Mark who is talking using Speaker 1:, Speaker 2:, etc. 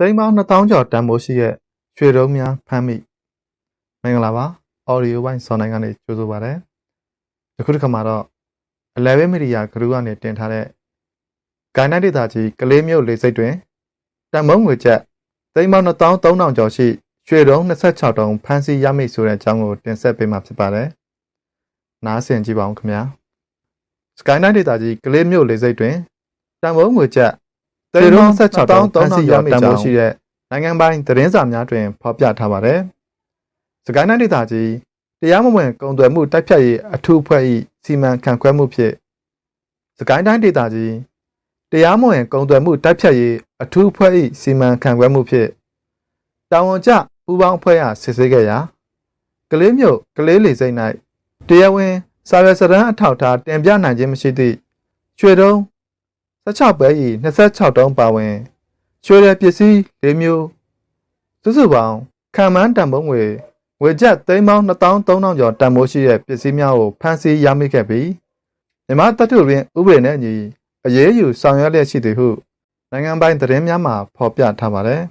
Speaker 1: သိန်းပေါင်း2000ကျော်တန်ဖိုးရှိတဲ့ရွှေတုံးများဖမ်းမိမင်္ဂလာပါ audio ဘိုင်းစောနိုင်ကနေကြိုဆိုပါရစေယခုတစ်ခါမှာတော့11 media group ကနေတင်ထားတဲ့ဂိုင်းနိုင်ဒေတာကြီးကလေးမျိုးလေးစိတ်တွင်တန်မုံငွေချက်သိန်းပေါင်း2300ကျော်ရှိရွှေတုံး26တုံးဖမ်းဆီးရမိဆိုတဲ့အကြောင်းကိုတင်ဆက်ပေးမှာဖြစ်ပါတယ်နားဆင်ကြည့်ပါဦးခင်ဗျာ Sky Night ဒေတာကြီးကလေးမျိုးလေးစိတ်တွင်တန်မုံငွေချက် သိန်းပေါင်း16တုံးဖမ်းဆီးရမိကြောင်းရှိတဲ့နိုင်ငံပိုင်သတင်းစာများတွင်ဖော်ပြထားပါတယ်။စကိုင်းတိုင်းဒေသကြီးတရားမဝင်ကုန်သွယ်မှုတိုက်ဖြတ်ရေးအထူးအဖွဲ့၏စီမံခန့်ခွဲမှုဖြင့်စကိုင်းတိုင်းဒေသကြီးတရားမဝင်ကုန်သွယ်မှုတိုက်ဖြတ်ရေးအထူးအဖွဲ့၏စီမံခန့်ခွဲမှုဖြင့်တာဝန်ကျပူးပေါင်းအဖွဲ့အားစစ်ဆေးခဲ့ရာကလေးမျိုးကလေးလေစိတ်၌တရားဝင်စာရွက်စာတမ်းအထောက်အထားတင်ပြနိုင်ခြင်းမရှိသည့်ရွှေတုံး 16ပဲ၏26တုံးပါဝင်ရွှေရည်ပစ္စည်း၄မျိုးစုစုပေါင်းခံမှန်းတန်ပုံးငွေငွေကျပ်သိန်းပေါင်း2300ကျော်တန်ဖိုးရှိတဲ့ပစ္စည်းများကိုဖမ်းဆီးရမိခဲ့ပြီးမြန်မာတပ်ထုတွင်ဥပဒေနဲ့အညီအရေးယူဆောင်ရွက်လျက်ရှိသည်ဟုနိုင်ငံပိုင်သတင်းများမှာဖော်ပြထားပါတယ်